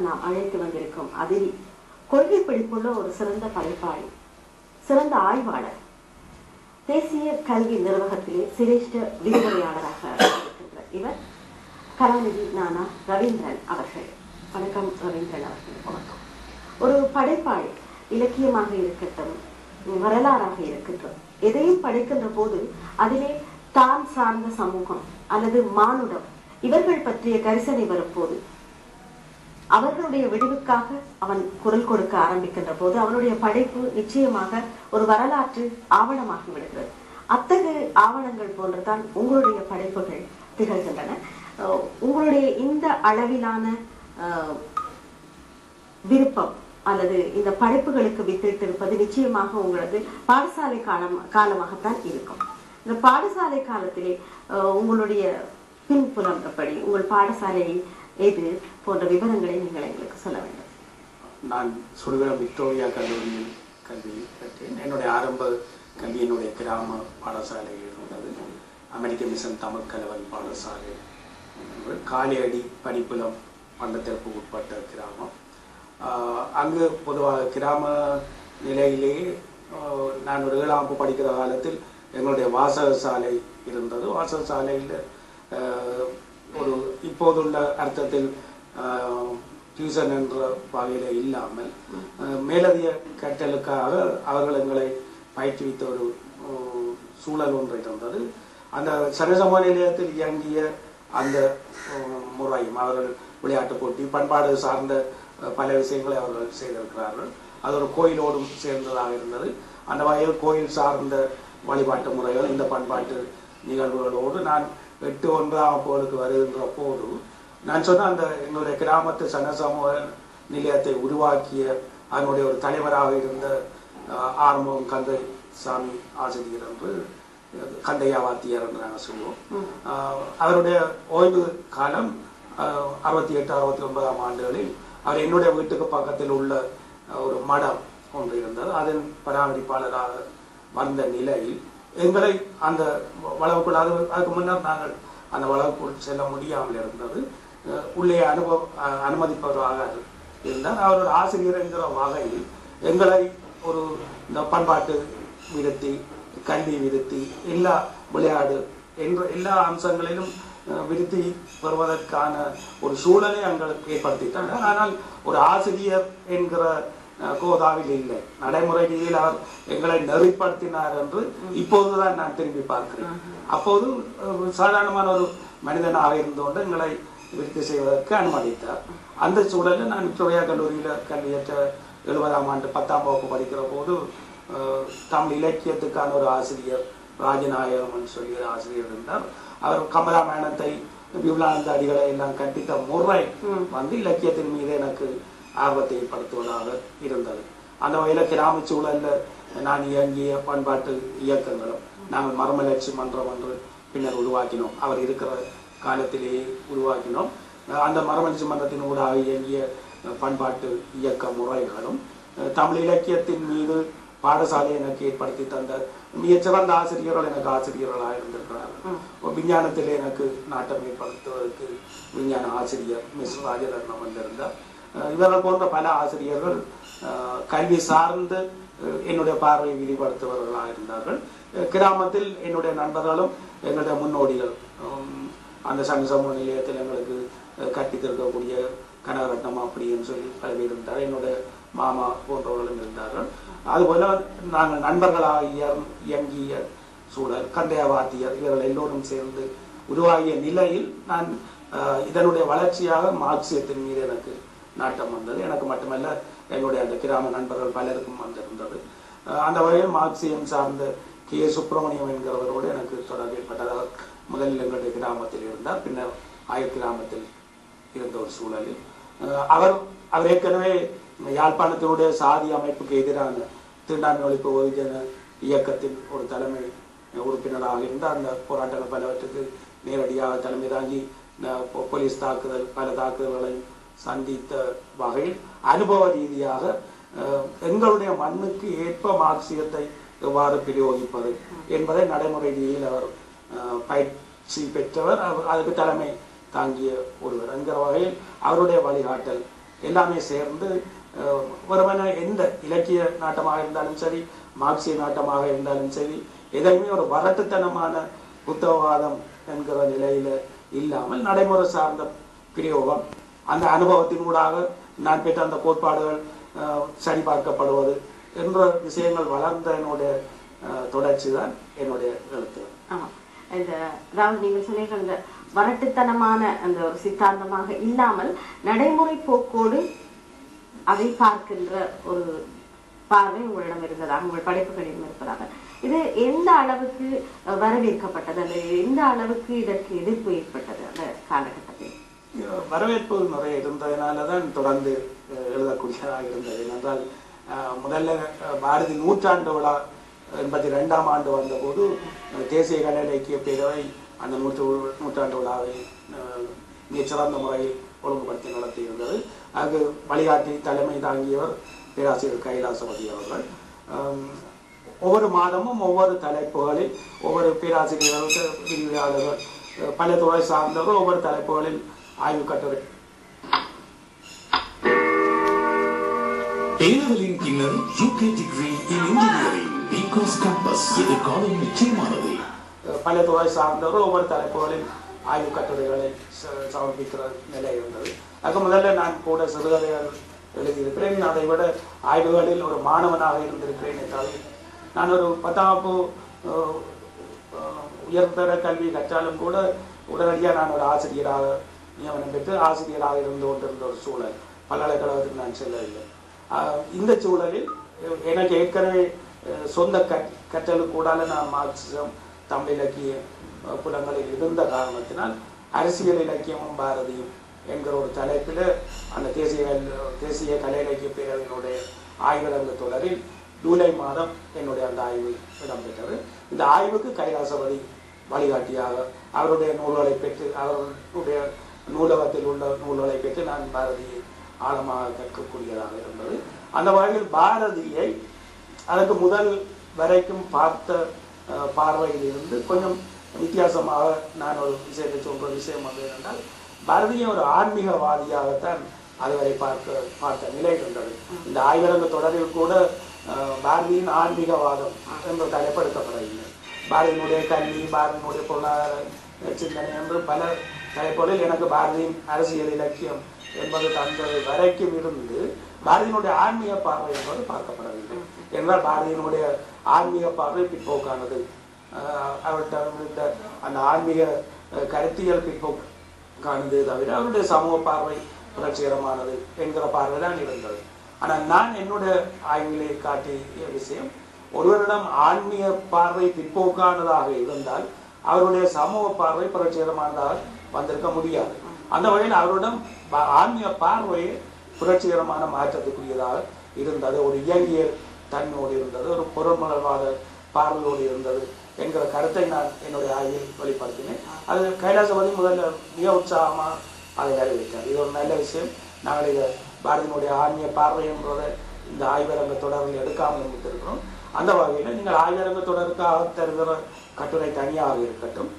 நாம் அழைத்து வந்திருக்கும் அதில் கொள்கை பிடிப்புள்ள ஒரு சிறந்த படைப்பாளி சிறந்த ஆய்வாளர் தேசிய கல்வி நிர்வாகத்திலே சிரேஷ்ட விரிவுரையாளராக இவர் கலாநிதி நானா ரவீந்திரன் அவர்கள். வணக்கம் ரவீந்திரன் அவர்கள். வணக்கம். ஒரு படைப்பாளி இலக்கியமாக இருக்கட்டும் வரலாறாக இருக்கட்டும் எதையும் படைக்கின்ற போது அதிலே தான் சார்ந்த சமூகம் அல்லது மானுடம் இவர்கள் பற்றிய கரிசனை வரும்போது அவர்களுடைய விடிவுக்காக அவன் குரல் கொடுக்க ஆரம்பிக்கின்ற போது அவனுடைய படைப்பு நிச்சயமாக ஒரு வரலாற்று ஆவணமாகி விடுகிறது. அத்தகைய ஆவணங்கள் போன்றுதான் உங்களுடைய படைப்புகள் திகழ்கின்றன. உங்களுடைய இந்த அளவிலான அஹ், விருப்பம் அல்லது இந்த படைப்புகளுக்கு வித்திட்டிருப்பது நிச்சயமாக உங்களது பாடசாலை காலம் காலமாகத்தான் இருக்கும். இந்த பாடசாலை காலத்திலே உங்களுடைய பின்புலம் எப்படி உங்கள் பாடசாலையை எது போன்ற விவரங்களை நீங்கள் எங்களுக்கு சொல்ல வேண்டும். நான் சுடுகிற விக்டோரியா கல்லூரியில் கல்வி பெற்றேன் என்னுடைய ஆரம்ப கல்வி என்னுடைய கிராம பாடசாலையில் இருந்தது. அமெரிக்க மிஷன் தமிழ் கலவன் பாடசாலை. காலியடி பனிப்புலம் பண்டத்திற்கு உட்பட்ட கிராமம். அங்கு பொதுவாக கிராம நிலையிலேயே நான் ஒரு ஏழாம் படிக்கிற காலத்தில் எங்களுடைய வாசக சாலை இருந்தது. வாசக சாலையில் ஒரு இப்போதுள்ள அர்த்தத்தில் டியூசன் என்ற வகையில் இல்லாமல் மேலதிக கற்றலுக்காக அவர்கள் எங்களை பயிற்றுவித்த ஒரு சூழல் ஒன்று இருந்தது அந்த சனசம நிலையத்தில் இயங்கிய அந்த முறையும் அவர்கள் விளையாட்டு போட்டி பண்பாடு சார்ந்த பல விஷயங்களை அவர்கள் செய்திருக்கிறார்கள். அது ஒரு கோயிலோடும் சேர்ந்ததாக இருந்தது. அந்த வகையில் கோயில் சார்ந்த வழிபாட்டு முறைகள் இந்த பண்பாட்டு நிகழ்வுகளோடு நான் எட்டு ஒன்றாம் வகுப்புகளுக்கு வருகின்ற போது நான் சொன்ன அந்த எங்களுடைய கிராமத்து சனசமூக நிலையத்தை உருவாக்கிய அதனுடைய ஒரு தலைவராக இருந்த ஆறுமுகம் கந்தை சாமி ஆசிரியர் என்று கந்தையா வாத்தியார் என்று நாங்கள் சொல்லுவோம். அவருடைய ஓய்வு காலம் அறுபத்தி எட்டு அறுபத்தி ஒன்பதாம் ஆண்டுகளில் அவர் என்னுடைய வீட்டுக்கு பக்கத்தில் உள்ள ஒரு மடம் ஒன்று இருந்தது. அதன் பராமரிப்பாளராக வந்த நிலையில் எங்களை அந்த வளவுக்குள் அது அதுக்கு முன்னர் நாங்கள் அந்த வளவுக்குள் செல்ல முடியாமல் இருந்தது. உள்ளே அனுபவ அஹ் அனுமதிப்பவராக இருந்தார். அவர் ஒரு ஆசிரியர் என்கிற வகையில் எங்களை ஒரு இந்த பண்பாட்டு விருத்தி கல்வி விருத்தி எல்லா விளையாடு என்ற எல்லா அம்சங்களிலும் விருத்தி பெறுவதற்கான ஒரு சூழலை எங்களுக்கு ஏற்படுத்திட்டாங்க ஆனால் ஒரு ஆசிரியர் என்கிற கோதாவில் இல்லை நடைமுறை ரீதியில் அவர் எங்களை நெறிப்படுத்தினார் என்று இப்போதுதான் நான் திரும்பி பார்க்கிறேன். அப்போது சாதாரணமான ஒரு மனிதனாக இருந்து கொண்டு எங்களை விருத்தி செய்வதற்கு அனுமதித்தார். அந்த சூழலில் நான் விக்டோரியா கல்லூரியில் கல்வியற்ற எழுபதாம் ஆண்டு பத்தாம் வகுப்பு படிக்கிற போது தமிழ் இலக்கியத்துக்கான ஒரு ஆசிரியர் ராஜநாயகம் சொல்லி ஒரு ஆசிரியர் இருந்தார். அவர் கமலாமேனத்தை விபுலானந்த அடிகளை எல்லாம் கற்பித்த முறை வந்து இலக்கியத்தின் மீது எனக்கு ஆர்வத்தை ஏற்படுத்துவதாக இருந்தது. அந்த வகையில் கிராம சூழல்ல நான் இயங்கிய பண்பாட்டு இயக்கங்களும் நாங்கள் மர்மலட்சி மன்றம் என்று பின்னர் உருவாக்கினோம். அவர் இருக்கிற காலத்திலேயே உருவாக்கினோம். அந்த மரமலட்சி மன்றத்தின் ஊடாக இயங்கிய பண்பாட்டு இயக்க முறைகளும் தமிழ் இலக்கியத்தின் மீது பாடசாலை எனக்கு ஏற்படுத்தி தந்த மிகச்சிறந்த ஆசிரியர்கள் எனக்கு ஆசிரியர்களாக இருந்திருக்கிறார்கள். விஞ்ஞானத்தில் எனக்கு நாட்டம் ஏற்படுத்துவதற்கு விஞ்ஞான ஆசிரியர் மிஸ் ராஜரத்னம் வந்திருந்தார். இவர்கள் போன்ற பல ஆசிரியர்கள் கல்வி சார்ந்து என்னுடைய பார்வையை விரிவுபடுத்துபவர்களாக இருந்தார்கள். கிராமத்தில் என்னுடைய நண்பர்களும் எங்களுடைய முன்னோடிகள் அந்த சங்க சமூக நிலையத்தில் எங்களுக்கு அஹ், கற்பித்திருக்கக்கூடிய கனகரத்னம் அப்படின்னு சொல்லி பல பேர் இருந்தார் என்னுடைய மாமா போன்றவர்களும் இருந்தார்கள். அதுபோல நாங்கள் நண்பர்களாக இயங்கிய சூழல் கந்தையா வாத்தியர் இவர்கள் எல்லோரும் சேர்ந்து உருவாகிய நிலையில் நான் இதனுடைய வளர்ச்சியாக மார்க்சியத்தின் மீது எனக்கு நாட்டம் வந்தது. எனக்கு மட்டுமல்ல என்னுடைய அந்த கிராம நண்பர்கள் பலருக்கும் வந்திருந்தது. அந்த வகையில் மார்க்சியம் சார்ந்த கே. சுப்பிரமணியம் என்கிறவரோடு எனக்கு தொடர்பு ஏற்பட்டதாக முதலில் எங்களுடைய கிராமத்தில் இருந்தார். பின்னர் ஆயர் கிராமத்தில் இருந்த ஒரு சூழலில். அவர் அவர் ஏற்கனவே யாழ்ப்பாணத்தினுடைய சாதி அமைப்புக்கு எதிரான தீண்டாமை ஒழிப்பு வெகுஜன இயக்கத்தின் ஒரு தலைமை உறுப்பினராக இருந்த அந்த போராட்டங்கள் பலவற்றுக்கு நேரடியாக தலைமை தாங்கி போலீஸ் தாக்குதல் பல தாக்குதல்களையும் சந்தித்த வகையில் அனுபவ ரீதியாக எங்களுடைய மண்ணுக்கு ஏற்ப மார்க்சியத்தை எவ்வாறு பிரயோகிப்பது என்பதை நடைமுறை ரீதியில் அவர் அஹ், பயிற்சி பெற்றவர். அவர் அதுக்கு தலைமை தாங்கிய ஒருவர். என்கிற வகையில் அவருடைய வழிகாட்டல் எல்லாமே சேர்ந்து அஹ், எந்த இலக்கிய நாட்டமாக இருந்தாலும் சரி மார்க்சிய நாட்டமாக இருந்தாலும் சரி எதையுமே ஒரு வரட்டுத்தனமான புத்தகவாதம் என்கிற நிலையில இல்லாமல் நடைமுறை சார்ந்த பிரயோகம் அந்த அனுபவத்தினூடாக நான் பெற்ற அந்த கோட்பாடுகள் சரிபார்க்கப்படுவது என்ற விஷயங்கள் வளர்ந்த என்னுடைய தொடர்ச்சி தான் என்னுடைய எழுத்து. ஆமாம் இந்த அதாவது நீங்கள் சொன்னீர்கள் இந்த வரட்டுத்தனமான அந்த ஒரு சித்தாந்தமாக இல்லாமல் நடைமுறை போக்கோடு அதை பார்க்கின்ற ஒரு பார்வை உங்களிடம் இருந்ததாக உங்கள் படைப்புகளிடம் இருப்பதாக. இது எந்த அளவுக்கு வரவேற்கப்பட்டது? அல்லது எந்த அளவுக்கு இதற்கு எதிர்ப்பு ஏற்பட்டது அந்த காலகட்டம் வரவேற்பு நிறைய இருந்ததுனால தான் தொடர்ந்து எழுதக்கூடியதாக இருந்தது. ஏனென்றால் முதல்ல பாரதி நூற்றாண்டு விழா எண்பத்தி ரெண்டாம் ஆண்டு வந்தபோது தேசிய கலை இலக்கிய பேரவை அந்த நூற்று நூற்றாண்டு விழாவை அஹ், மிகச் சிறந்த முறையில் ஒழுங்குபடுத்தி நடத்தி இருந்தது அங்கு வழிகாட்டி தலைமை தாங்கியவர் பேராசிரியர் கைலாசபதி அவர்கள். ஒவ்வொரு மாதமும் ஒவ்வொரு தலைப்புகளில் ஒவ்வொரு பேராசிரியர்களுக்கு விரிவுரையாளர்கள் பல துறை சார்ந்தவர்கள் ஒவ்வொரு தலைப்புகளில் ஆய்வு கட்டுரை. ஏலவலின் பின்னர் UK degree in engineering because campus எதிர்காலம் நிச்சயமானது. பல துறை சார்ந்தவர்கள் ஒவ்வொரு தலைப்புகளில் ஆய்வு கட்டுரைகளை சமர்ப்பிக்கிற நிலை இருந்தது. அதுக்கு முதல்ல நான் கூட சிறுகதைகள் எழுதியிருக்கிறேன். அதை விட ஆய்வுகளில் ஒரு மாணவனாக இருந்திருக்கிறேன் என்றால் நான் ஒரு பத்தாம் வகுப்பு உயர்தர கல்வி கற்றாலும் கூட உடனடியாக நான் ஒரு ஆசிரியராக நியமனம் பெற்று ஆசிரியராக இருந்து கொண்டிருந்த ஒரு சூழல். பல்கலைக்கழகத்துக்கு நான் செல்லவில்லை. இந்த சூழலில் எனக்கு ஏற்கனவே சொந்த கற் கற்றலுக்கூடால நான் மார்க்சிசம் தமிழ் இலக்கிய புலங்களில் இருந்த காரணத்தினால் அரசியல் இலக்கியமும் பாரதியும் என்கிற ஒரு தலைப்பில் அந்த தேசிய தேசிய கலை இலக்கிய பேரவையினுடைய ஆய்வரங்கு தொடரில் ஜூலை மாதம் என்னுடைய அந்த ஆய்வு இடம்பெற்றது. இந்த ஆய்வுக்கு கைலாசபதி வழிகாட்டியாக அவருடைய நூல்களை பெற்று அவருடைய நூலகத்தில் உள்ள நூல்களை பெற்று நான் பாரதியை ஆழமாக கற்கக்கூடியதாக இருந்தது. அந்த வகையில் பாரதியை அதற்கு முதல் வரைக்கும் பார்த்த பார்வையிலிருந்து பார்வையில் இருந்து கொஞ்சம் வித்தியாசமாக நான் ஒரு விஷயத்தை சொல்ற விஷயம் வந்து என்றால் பாரதியை ஒரு ஆன்மீகவாதியாகத்தான் அதுவரை பார்க்க பார்த்த நிலை இருந்தது. இந்த ஆய்வரங்க தொடரில் கூட பாரதியின் ஆன்மீகவாதம் என்று தலைப்படுத்தப்படவில்லை பாரதியினுடைய கல்வி பாரதியினுடைய பொருளாதார சிந்தனை என்று பல தலைப்புகளில் எனக்கு பாரதியின் அரசியல் இலக்கியம் என்பது தந்தது வரைக்கும் இருந்து பாரதியினுடைய ஆன்மீக பார்வை என்பது பார்க்கப்படவில்லை. என்றால் பாரதியினுடைய ஆன்மீக பார்வை பிற்போக்கானது. அவர்கிட்ட அந்த ஆன்மீக கருத்தியல் பிற்போக்கானது தவிர அவருடைய சமூக பார்வை புரட்சிகரமானது என்கிற பார்வை தான் இருந்தது. ஆனால் நான் என்னுடைய ஆய்விலே காட்டிய விஷயம் ஒருவரிடம் ஆன்மீக பார்வை பிற்போக்கானதாக இருந்தால் அவருடைய சமூக பார்வை புரட்சிகரமானதாக வந்திருக்க முடியாது. அந்த வகையில் அவரிடம் ப- ஆன்மீக பார்வையை புரட்சிகரமான மாற்றத்துக்குரியதாக இருந்தது. ஒரு இயங்கியல் தன்மையோடு இருந்தது ஒரு பொருள்மலர்வாத பார்வையோடு இருந்தது என்கிற கருத்தை நான் என்னுடைய ஆய்வில் வெளிப்படுத்தினேன். அது கைலாசபதி முதல்ல மிக உற்சாகமாக அதை வரவேற்றார் இது ஒரு நல்ல விஷயம். நாங்கள் இதை பாரதியினுடைய ஆன்மீக பார்வை என்றதை இந்த ஆய்வரங்க தொடர்பில் எடுக்காமல் இருக்கிறோம் அந்த வகையில் நீங்கள் ஆய்வரங்க தொடருக்காக தருகிற கட்டுரை தனியாக இருக்கட்டும்.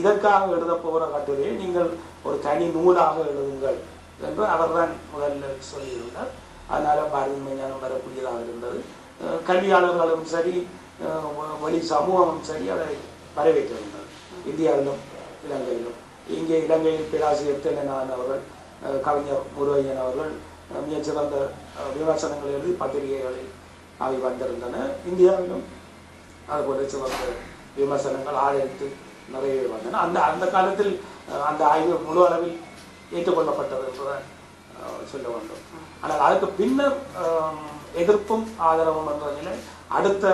இதற்காக எழுத போகிற கட்டுரையை நீங்கள் ஒரு தனி நூலாக எழுதுங்கள் என்று அவர்தான் முதல்ல சொல்லியிருந்தார். அதனால பாரதி மைஞானம் வரக்கூடியதாக இருந்தது. கல்வியாளர்களும் சரி வழி சமூகமும் சரி அதை வரவேற்றிருந்தது இந்தியாவிலும் இலங்கையிலும். இங்கே இலங்கையில் பேராசிரியர் தென்னநாதன் அவர்கள் கவிஞர் முருகையன் அவர்கள் மிகச்சிறந்த விமர்சனங்கள் எழுதி பத்திரிகைகளில் அவை வந்திருந்தன. இந்தியாவிலும் அதுபோல சிறந்த விமர்சனங்கள் ஆதரித்து நிறைய வந்தன. அந்த அந்த காலத்தில் அந்த ஆய்வு முழு அளவில் ஏற்றுக்கொள்ளப்பட்டது என்றுதான் சொல்ல வேண்டும். ஆனால் அதுக்கு பின்னர் எதிர்ப்பும் ஆதரவும் என்ற நிலை அடுத்த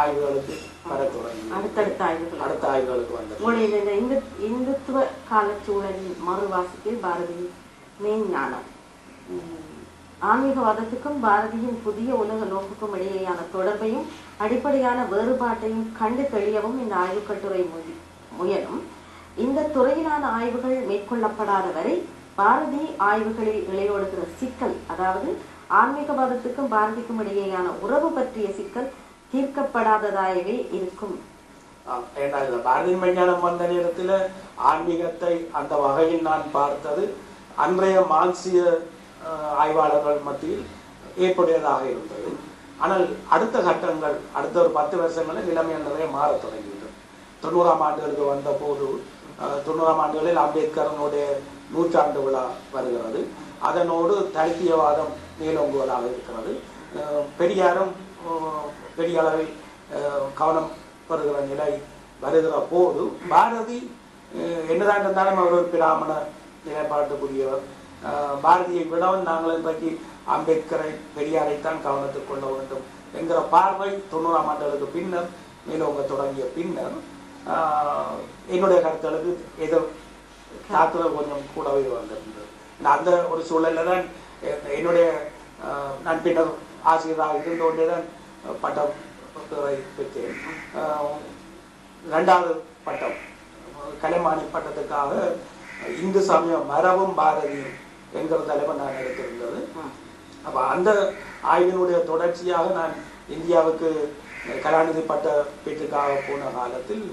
ஆய்வுகளுக்கு வர தொடங்கி. அடுத்தடுத்த ஆய்வுகள். அடுத்த ஆய்வுகளுக்கு வந்தது. உங்களுடைய இந்த இந்து இந்துத்துவ காலச்சூழலின் மறுவாசிப்பில் பாரதியின் மெய்ஞானம். ஆன்மீகவாதத்துக்கும் பாரதியின் புதிய உலக நோக்குக்கும் இடையேயான தொடர்பையும் அடிப்படையான வேறுபாட்டையும் கண்டு தெளியவும் இந்த ஆய்வுக்கட்டுரை முய- முயலும். இந்த துறையிலான ஆய்வுகள் மேற்கொள்ளப்படாத வரை பாரதி ஆய்வுகளில் இழையோடுகிற சிக்கல் அதாவது ஆன்மீகவாதத்துக்கும் பாரதிக்கும் இடையேயான உறவு பற்றிய சிக்கல் தீர்க்கப்படாததாகவே இருக்கும். பாரதி ஏன்னா வந்த நேரத்தில் ஆன்மீகத்தை அந்த வகையில் நான் பார்த்தது. அன்றைய மார்க்சிய ஆய்வாளர்கள் மத்தியில் ஏற்புடையதாக இருந்தது. ஆனால் அடுத்த கட்டங்கள் அடுத்த ஒரு பத்து வருஷங்களில் நிலைமை நிறைய மாறத் தொடங்கிவிடும் தொண்ணூறாம் ஆண்டுகளுக்கு வந்த போது தொண்ணூறாம் ஆண்டுகளில் அம்பேத்கரனுடைய நூற்றாண்டு விழா வருகிறது. அதனோடு தலித்தியவாதம் மேலோங்குவதாக இருக்கிறது. பெரியாரும் பெரிய அளவில் கவனம் பெறுகிற நிலை வருகிற போது பாரதி என்னதான் இருந்தாலும் அவர் ஒரு பிராமண நிலைப்பாட்டுக்குரியவர். பாரதியை விடவும் நாங்கள் இன்றைக்கு அம்பேத்கரை பெரியாரைத்தான் கவனத்துக் கொள்ள வேண்டும் என்கிற பார்வை தொண்ணூறாம் ஆண்டுகளுக்கு பின்னர் மேலோங்க தொடங்கிய பின்னர் என்னுடைய கருத்துகளுக்கு எதிர் தாக்குதல் கொஞ்சம் கூடவே வந்திருந்தது. நான் அந்த ஒரு சூழலில் தான் என்னுடைய ஆஹ், நான் பின்னர் ஆசிரியராக இருந்து கொண்டே தான் பட்டம் பெற்றேன் ரெண்டாவது பட்டம் கலைமானி பட்டத்துக்காக இந்து சமய மரபும் பாரதியும் என்கிற தலைவர் நான் எடுத்திருந்தது. அப்ப அந்த ஆய்வினுடைய தொடர்ச்சியாக நான் இந்தியாவுக்கு கலாநிதி பட்ட பேச்சுக்காக போன காலத்தில்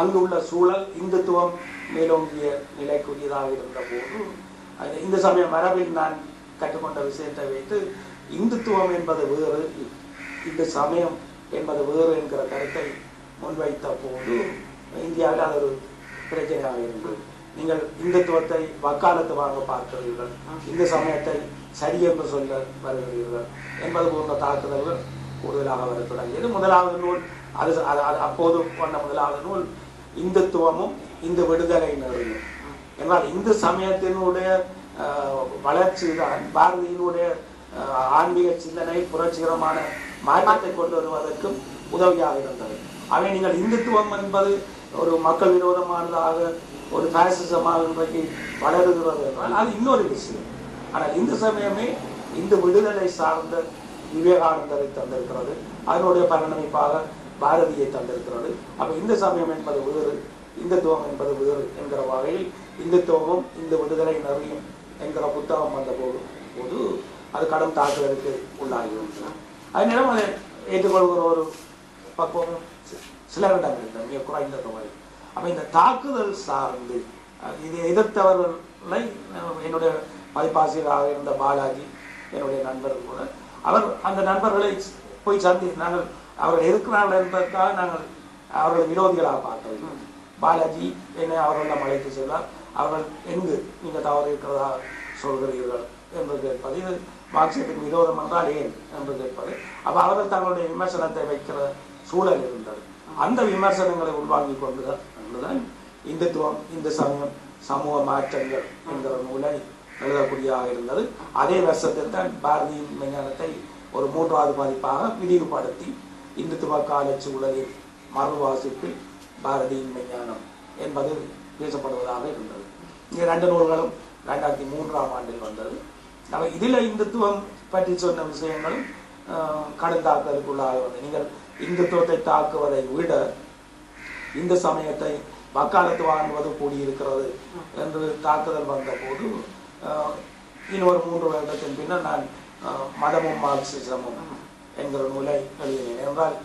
அங்குள்ள சூழல் இந்துத்துவம் மேலோங்கிய நிலைக்குரியதாக இருந்த போது அது இந்து சமய மரபில் நான் கற்றுக்கொண்ட விஷயத்தை வைத்து இந்துத்துவம் என்பது வேறு இந்து சமயம் என்பது வேறு என்கிற கருத்தை முன்வைத்த போது இந்தியாவில் அது ஒரு பிரச்சனையாக இருந்தது. நீங்கள் இந்துத்துவத்தை வக்காலத்து வாங்க பார்க்கிறீர்கள். இந்து சமயத்தை சரி என்று சொல்ல வருகிறீர்கள் என்பது போன்ற தாக்குதல்கள் கூடுதலாக வர தொடங்கியது. முதலாவது நூல் அது அது- அது அப்போது கொண்ட முதலாவது நூல் இந்துத்துவமும் இந்த விடுதலை நெறியும் என்றால் இந்து சமயத்தினுடைய வளர்ச்சி தான் பாரதியினுடைய ஆஹ், ஆன்மீக சிந்தனை புரட்சிகரமான மாற்றத்தை கொண்டு வருவதற்கும் உதவியாக இருந்தது. அவை நீங்கள் இந்துத்துவம் என்பது ஒரு மக்கள் விரோதமானதாக ஒரு பாசிசமாக இன்றைக்கு வளருகிறது என்றால் அது இன்னொரு விஷயம். ஆனால் இந்து சமயமே இந்து விடுதலை சார்ந்த விவேகானந்தரை தந்திருக்கிறது. அதனுடைய பரிணமிப்பாக பாரதியை தந்திருக்கிறது. அப்போ இந்து சமயம் என்பது வேறு இந்துத்துவம் என்பது வேறு என்கிற வகையில் இந்துத்துவமும் இந்த விடுதலை நிறையும் என்கிற புத்தகம் வந்த போது போது அது கடும் தாக்குதலுக்கு உள்ளாகி இருந்தது அதை ஏற்றுக்கொள்கிற ஒரு பக்குவம் சி- சிலரிடம் இருந்தது. மிக குறைந்த தொகை அப்ப இந்த தாக்குதல் சார்ந்து இதை எதிர்த்தவர்களை என்னுடைய பதிப்பாசிரியராக இருந்த பாலாஜி என்னுடைய நண்பர் கூட அவர் அந்த நண்பர்களை போய் சந்தி நாங்கள் அவர்கள் இருக்கிறார்கள் என்பதற்காக நாங்கள் அவர்கள் விரோதிகளாக பார்த்தோம். பாலாஜி என்னை அவர்களிடம் அழைத்து சென்றார். அவர்கள் எங்கு நீங்கள் தவறு இருக்கிறதா சொல்கிறீர்கள் என்று கேட்பது இது மார்க்சியத்துக்கு விரோதம் என்றால் ஏன் என்று கேட்பது. அப்ப அவர்கள் தங்களுடைய விமர்சனத்தை வைக்கிற சூழல் இருந்தது. அந்த விமர்சனங்களை உள்வாங்கிக் கொண்டுதான் கொண்டுதான் இந்துத்துவம் இந்து சமயம் சமூக மாற்றங்கள் என்கிற நூலை எழுதக்கூடியதாக இருந்தது. அதே வருஷத்தில் தான் பாரதியின் விஞ்ஞானத்தை ஒரு மூன்றாவது பதிப்பாக விரிவுபடுத்தி இந்துத்துவ கால சூழலில் மறுவாசிப்பில் பாரதியின் விஞ்ஞானம் என்பது பேசப்படுவதாக இருந்தது. இந்த ரெண்டு நூல்களும் ரெண்டாயிரத்தி மூன்றாம் ஆண்டில் வந்தது. நம்ம இதில் இந்துத்துவம் பற்றி சொன்ன விஷயங்களும் கடும் தாக்குதலுக்குள்ளாக வந்தது. நீங்கள் இந்துத்துவத்தை தாக்குவதை விட இந்த சமயத்தை வக்காலத்து வாங்குவது கூடியிருக்கிறது என்று தாக்குதல் வந்தபோது ஆஹ், இன்னொரு மூன்று வருடத்தின் பின்னர் நான் மதமும் மார்க்சிசமும் என்கிற நூலை எழுதினேன். என்றால்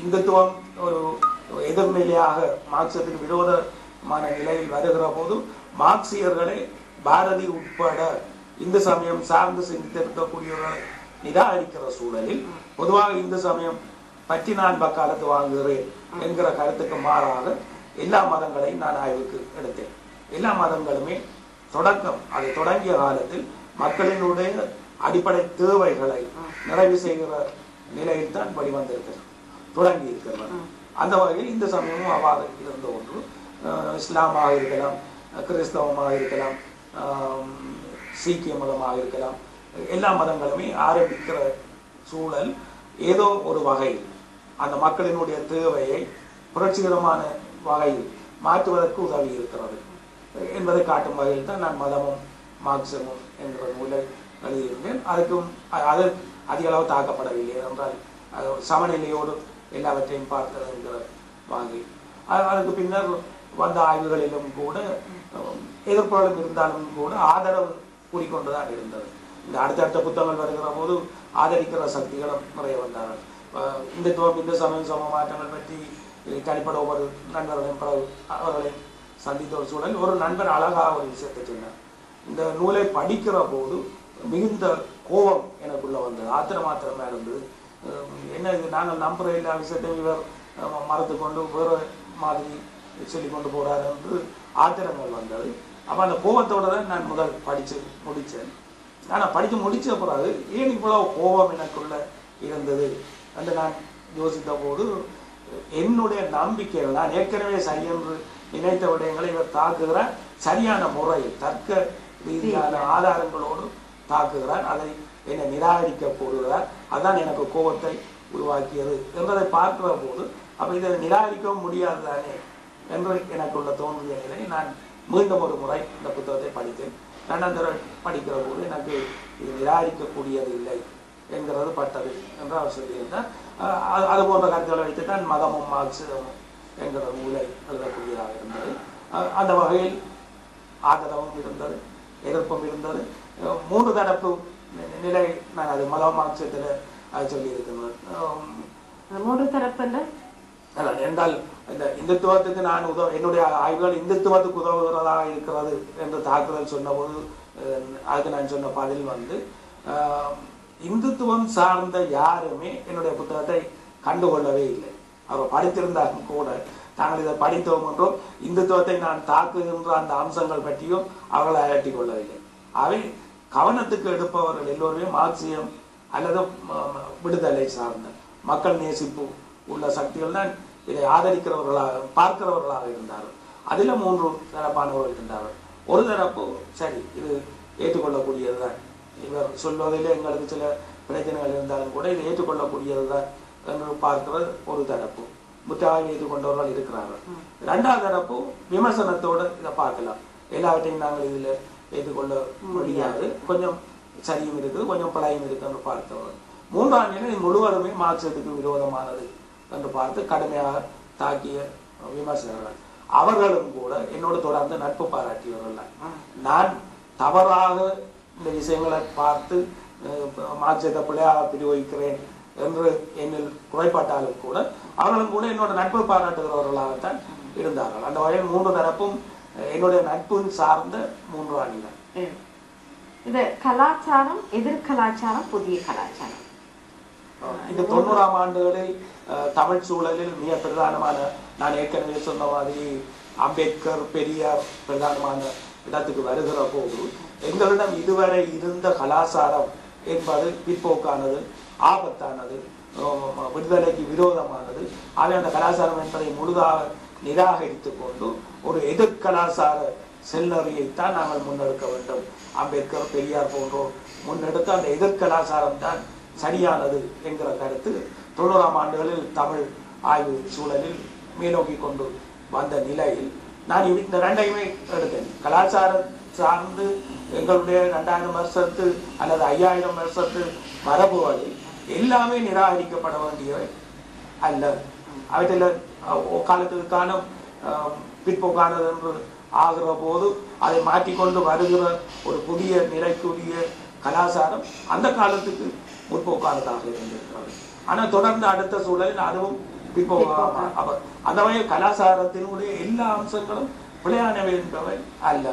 இந்துத்துவம் ஒரு எதிர்நிலையாக மார்க்சியத்துக்கு விரோதமான நிலையில் வருகிற போது மார்க்சியர்களை பாரதி உட்பட இந்து சமயம் சார்ந்து சிந்தித்திருக்கக்கூடியவர்களை நிராகரிக்கிற சூழலில் பொதுவாக இந்து சமயம் பற்றி நான் பக்காலத்து வாங்குகிறேன் என்கிற கருத்துக்கு மாறாக எல்லா மதங்களையும் நான் ஆய்வுக்கு எடுத்தேன். எல்லா மதங்களுமே தொடக்கம் அது தொடங்கிய காலத்தில் மக்களினுடைய அடிப்படை தேவைகளை நிறைவு செய்கிற நிலையில் தான் வெளிவந்திருக்கிறது தொடங்கி இருக்கிறது அந்த வகையில் இந்த சமயமும் அவ்வாறு இருந்த ஒன்று. இஸ்லாமாக இருக்கலாம் கிறிஸ்தவமாக இருக்கலாம் சீக்கிய மதமாக இருக்கலாம். எல்லா மதங்களுமே ஆரம்பிக்கிற சூழல் ஏதோ ஒரு வகையில் அந்த மக்களினுடைய தேவையை புரட்சிகரமான வகையில் மாற்றுவதற்கு உதவி இருக்கிறது. என்பதை காட்டும் வகையில் தான் நான் மதமும் மார்க்சமும் என்ற நூலை எழுதியிருந்தேன். அதுக்கும் அது அதிக அளவு தாக்கப்படவில்லை என்றால் அது சமநிலையோடு எல்லாவற்றையும் பார்த்தது என்கிற வகையில். அதற்கு பின்னர் வந்த ஆய்வுகளிலும் கூட எதிர்ப்புகளும் இருந்தாலும் கூட ஆதரவு கூடிக்கொண்டுதான் இருந்தது. இந்த அடுத்தடுத்த புத்தகங்கள் வருகிற போது ஆதரிக்கிற சக்திகளும் நிறைய வந்தார்கள். இந்த துவம் இந்த சமயம் சம மாற்றங்கள் பற்றி தனிப்பட ஒவ்வொரு நண்பர்களையும் பல அவர்களையும் சந்தித்த ஒரு சூழல் ஒரு நண்பர் அழகாக ஒரு விஷயத்தை சொன்னார் இந்த நூலை படிக்கிற போது மிகுந்த கோபம் எனக்குள்ள வந்தது ஆத்திர மாத்திரமா இருந்தது என்ன இது நாங்கள் நம்புற எல்லா விஷயத்தையும் இவர் மறந்து கொண்டு வேறு மாதிரி சொல்லி கொண்டு போறார் என்று ஆத்திரங்கள் வந்தது அப்போ அந்த கோபத்தோட தான் நான் முதல் படித்து முடித்தேன் ஆனால் படித்து முடித்த பிறகு ஏன் இவ்வளோ கோபம் எனக்குள்ள இருந்தது என்று நான் யோசித்த போது என்னுடைய நம்பிக்கைகள் நான் ஏற்கனவே சரி என்று நினைத்த விடயங்களை இவர் தாக்குகிறார் சரியான முறையில் தர்க்க ரீதியான ஆதாரங்களோடு தாக்குகிறார். அதை என்னை நிராகரிக்க போடுகிறார். அதான் எனக்கு கோபத்தை உருவாக்கியது என்பதை பார்க்கிற போது அப்ப இதை நிராகரிக்கவும் முடியாது தானே என்று எனக்குள்ள தோன்றிய நிலை நான் மீண்டும் ஒரு முறை இந்த புத்தகத்தை படித்தேன். ரெண்டாம் தடவை படிக்கிற போது எனக்கு இது நிராகரிக்கக்கூடியது இல்லை. என்கிறது பட்டது என்று அவர் சொல்லியிருந்தார். அது- போன்ற கருத்துக்களை வைத்து தான் மதமும் மார்க்சிசமும் என்கிற நூலை எழுதக்கூடியதாக இருந்தது. அந்த வகையில் ஆதரவும் இருந்தது எதிர்ப்பும் இருந்தது. மூன்று தரப்பு நிலை நான் அது மத மார்க்சியத்தில் அது சொல்லியிருக்கிறேன் மூன்று அல்ல, என்றால் இந்த இந்துத்துவத்துக்கு நான் உதவ என்னுடைய ஆய்வுகள் இந்துத்துவத்துக்கு உதவுகிறதாக இருக்கிறது என்று தாக்குதல் சொன்னபோது அதுக்கு நான் சொன்ன பதில் வந்து இந்துத்துவம் சார்ந்த யாருமே என்னுடைய புத்தகத்தை கண்டுகொள்ளவே இல்லை. அவர் படித்திருந்தாலும் கூட. தாங்கள் இதை படித்தோம் என்றும் இந்துத்துவத்தை நான் தாக்குகின்ற அந்த அம்சங்கள் பற்றியும் அவர்களை அலட்டி கொள்ளவில்லை. அவை கவனத்துக்கு எடுப்பவர்கள் எல்லோருமே மார்க்சியம் அல்லது விடுதலை சார்ந்த மக்கள் நேசிப்பு உள்ள சக்திகள் தான் இதை ஆதரிக்கிறவர்களாக பார்க்கிறவர்களாக இருந்தார்கள். அதில் மூன்று தரப்பானவர்கள் இருந்தார்கள் ஒரு தரப்பு சரி இது ஏற்றுக்கொள்ளக்கூடியதுதான். இவர் சொல்வதில் எங்களுக்கு சில பிரச்சனைகள் இருந்தாலும் கூட இது ஏற்றுக்கொள்ளக்கூடியதுதான் என்று பார்க்கிற ஒரு தரப்பு. முற்றாக ஏற்றுக்கொண்டவர்கள் இருக்கிறார்கள். இரண்டாவது தரப்பு விமர்சனத்தோடு இதை பார்க்கலாம். எல்லாவற்றையும் நாங்கள் இதில் ஏற்றுக்கொள்ள முடியாது. கொஞ்சம் சரியும் இருக்குது கொஞ்சம் பழையும் இருக்கு என்று பார்த்தவர். மூன்றாம் நிலை முழுவதுமே மார்க்சியத்துக்கு விரோதமானது என்று பார்த்து கடுமையாக தாக்கிய விமர்சகர்கள். அவர்களும் கூட என்னோடு தொடர்ந்து நட்பு பாராட்டியவர்கள் தான். நான் தவறாக இந்த விஷயங்களை பார்த்து மார்க்சியத்தை பிள்ளையாக பிரயோகிக்கிறேன் என்று என்னில் குறைப்பட்டாலும் கூட அவர்களும் கூட என்னோட நட்பு பாராட்டுகிறவர்களாகத்தான் இருந்தார்கள். அந்த வகையில் மூன்று தரப்பும் என்னுடைய நட்பு சார்ந்த மூன்று அணிகள். இது கலாச்சாரம் எதிர் கலாச்சாரம் புதிய கலாச்சாரம். இந்த தொண்ணூறாம் ஆண்டுகளில் தமிழ் சூழலில் மிக பிரதானமான நான் ஏற்கனவே சொன்ன மாதிரி அம்பேத்கர் பெரியார் பிரதானமான இடத்துக்கு வருகிற போது எங்களிடம் இதுவரை இருந்த கலாச்சாரம் என்பது பிற்போக்கானது ஆபத்தானது விடுதலைக்கு விரோதமானது. ஆகவே அந்த கலாச்சாரம் என்பதை முழுதாக நிராகரித்து கொண்டு ஒரு எதிர் கலாச்சார செல்லறியைத்தான் நாங்கள் முன்னெடுக்க வேண்டும். அம்பேத்கர் பெரியார் போன்றோர் முன்னெடுத்து அந்த எதிர் கலாச்சாரம் தான் சரியானது என்கிற கருத்து. தொண்ணூறாம் ஆண்டுகளில் தமிழ் ஆய்வு சூழலில் மேலோக்கி கொண்டு வந்த நிலையில் நான் இந்த ரெண்டையுமே எடுத்தேன். கலாச்சாரம் சார்ந்து எங்களுடைய ரெண்டாயிரம் வருஷத்து அல்லது ஐயாயிரம் வருஷத்து மரபுகளில் எல்லாமே நிராகரிக்கப்பட வேண்டியவை அல்ல. அவற்றில் அஹ், பிற்போக்கானது என்று ஆகிற போது அதை மாற்றிக்கொண்டு வருகிற ஒரு புதிய நிலைக்குரிய கலாச்சாரம் அந்த காலத்துக்கு முற்போக்கானதாக இருந்திருக்கிறது. ஆனால் தொடர்ந்து அடுத்த சூழலில் அதுவும் அவர் அந்த வகையில் கலாச்சாரத்தினுடைய எல்லா அம்சங்களும் பிழையானவை என்பவை அல்ல.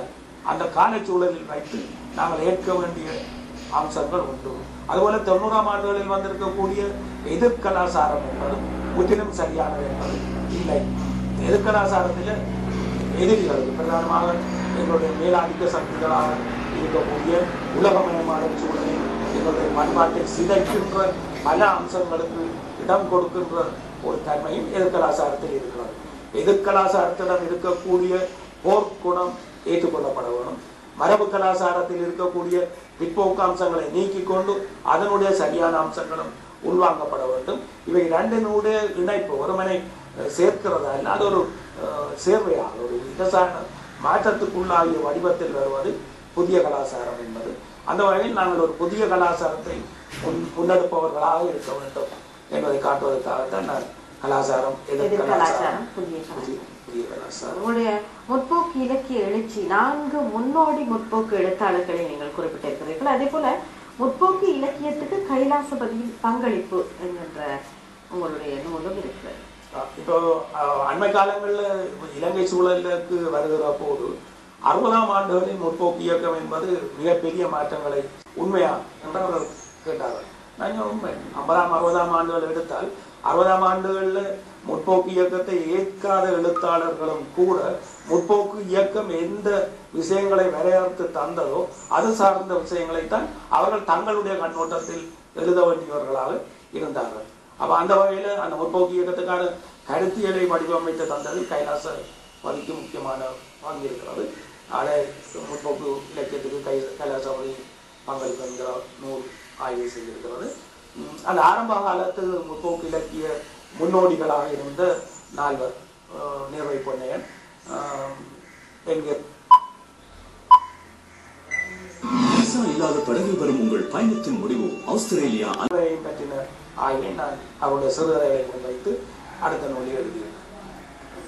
அந்த காலச்சூழலில் வைத்து நாங்கள் ஏற்க வேண்டிய அம்சங்கள் உண்டு. அதுபோல தொண்ணூறாம் ஆண்டுகளில் வந்திருக்கக்கூடிய எதிர் கலாச்சாரம் என்பது முற்றிலும் சரியானது என்பது இல்லை. எதிர் கலாச்சாரத்தில் எதிரிகள் பிரதானமாக எங்களுடைய மேலாதிக்க சக்திகளாக இருக்கக்கூடிய உலகமயமான சூழலில் எங்களுடைய பண்பாட்டை சிதைக்கின்ற பல அம்சங்களுக்கு இடம் கொடுக்கின்ற ஒரு தன்மையும் எதிர்கலாச்சாரத்தில் இருக்கிறது எதிர்கலாச்சாரத்திடம் இருக்கக்கூடிய போர்க்குணம் ஏற்றுக்கொள்ளப்பட வேணும் மரபு கலாச்சாரத்தில் இருக்கக்கூடிய பிற்போக்கு அம்சங்களை நீக்கி கொண்டு அதனுடைய சரியான அம்சங்களும் உள்வாங்கப்பட வேண்டும். இவை இரண்டினுடைய இணைப்பு ஒருமனை சேர்க்கிறதா இல்லை அது ஒரு சேர்வையாக ஒரு விவசாய மாற்றத்துக்குள்ளாகிய வடிவத்தில் வருவது புதிய கலாச்சாரம் என்பது. அந்த வகையில் நாங்கள் ஒரு புதிய கலாச்சாரத்தை முன் முன்னெடுப்பவர்களாக இருக்க வேண்டும். என்பதை காட்டுவதற்காகத்தான் நான் கலாச்சாரம் கலாச்சாரம். புதிய உங்களுடைய முற்போக்கு இலக்கிய எழுச்சி நான்கு முன்னோடி முற்போக்கு எழுத்தாளர்களை நீங்கள் குறிப்பிட்டிருக்கிறீர்கள். அதே போல முற்போக்கு இலக்கியத்துக்கு கைலாசபதியின் பங்களிப்பு என்கின்ற உங்களுடைய நூலும் இருக்கிறது. இப்போ அண்மை காலங்களில் இலங்கை சூழலுக்கு வருகிற போது அறுபதாம் ஆண்டுகளில் முற்போக்கு இயக்கம் என்பது மிகப்பெரிய மாற்றங்களை உண்மையா? என்று கேட்டார்கள். நான் உண்மை? ஐம்பதாம் அறுபதாம் ஆண்டுகள் எடுத்தால் அறுபதாம் ஆண்டுகளில் முற்போக்கு இயக்கத்தை ஏற்காத எழுத்தாளர்களும் கூட முற்போக்கு இயக்கம் எந்த விஷயங்களை வரையறுத்து தந்ததோ அது சார்ந்த விஷயங்களைத்தான் அவர்கள் தங்களுடைய கண்ணோட்டத்தில் எழுத வேண்டியவர்களாக இருந்தார்கள். அப்போ அந்த வகையில் அந்த முற்போக்கு இயக்கத்துக்கான கருத்தியலை வடிவமைத்து தந்ததில் கைலாச பதிக்கு முக்கியமான பங்கு இருக்கிறது அதை முற்போக்கு இலக்கியத்துக்கு கை கைலாசபதி பங்களிப்பு என்கிற நூல் ஆய்வு செய்திருக்கிறது. அந்த ஆரம்ப காலத்து முற்போக்கு இலக்கிய முன்னோடிகளாக இருந்த நால்வர் நீர்வை பொன்னையன் என்கிற இல்லாத படகில் வரும் உங்கள் பயணத்தின் முடிவு ஆஸ்திரேலியா அன்பையை பற்றின ஆய்வை நான் அவருடைய சிறுகதைகளை முன்வைத்து அடுத்த நூலில்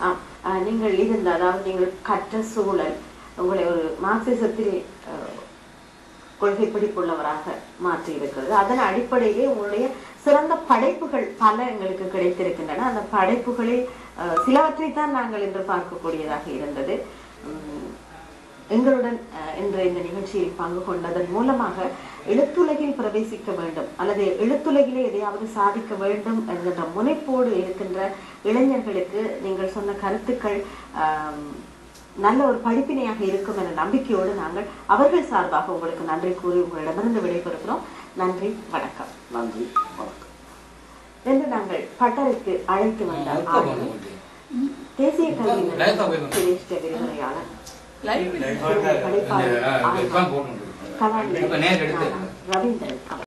அஹ், நீங்கள் இருந்த அதாவது நீங்கள் கற்ற சூழல் உங்களை ஒரு மார்க்சிசத்தில் கொள்கை பிடிப்புள்ளவராக மாற்றி இருக்கிறது அதன் அடிப்படையிலே உங்களுடைய சிறந்த படைப்புகள் பல எங்களுக்கு கிடைத்திருக்கின்றன. அந்த படைப்புகளில் சிலவற்றை சிலவற்றைத்தான் நாங்கள் இன்று பார்க்கக்கூடியதாக இருந்தது. உம், எங்களுடன் இன்று இந்த நிகழ்ச்சியில் பங்கு கொண்டதன் மூலமாக எழுத்துலகில் பிரவேசிக்க வேண்டும் அல்லது எழுத்துலகிலே எதையாவது சாதிக்க வேண்டும் என்கின்ற முனைப்போடு இருக்கின்ற இளைஞர்களுக்கு நீங்கள் சொன்ன கருத்துக்கள் ஆஹ் நல்ல ஒரு படிப்பினையாக இருக்கும் என்ற நம்பிக்கையோடு நாங்கள் அவர்கள் சார்பாக உங்களுக்கு நன்றி கூறி உங்களிடமிருந்து விடைபெறுகிறோம். நன்றி வணக்கம். நன்றி வணக்கம். என்று நாங்கள் பட்டறைக்கு அழைத்து வந்த ஆளுநர் தேசிய கல்வி விரிவுரையாளர். படைப்பாளர் கலாநிதி. ரவீந்திரன்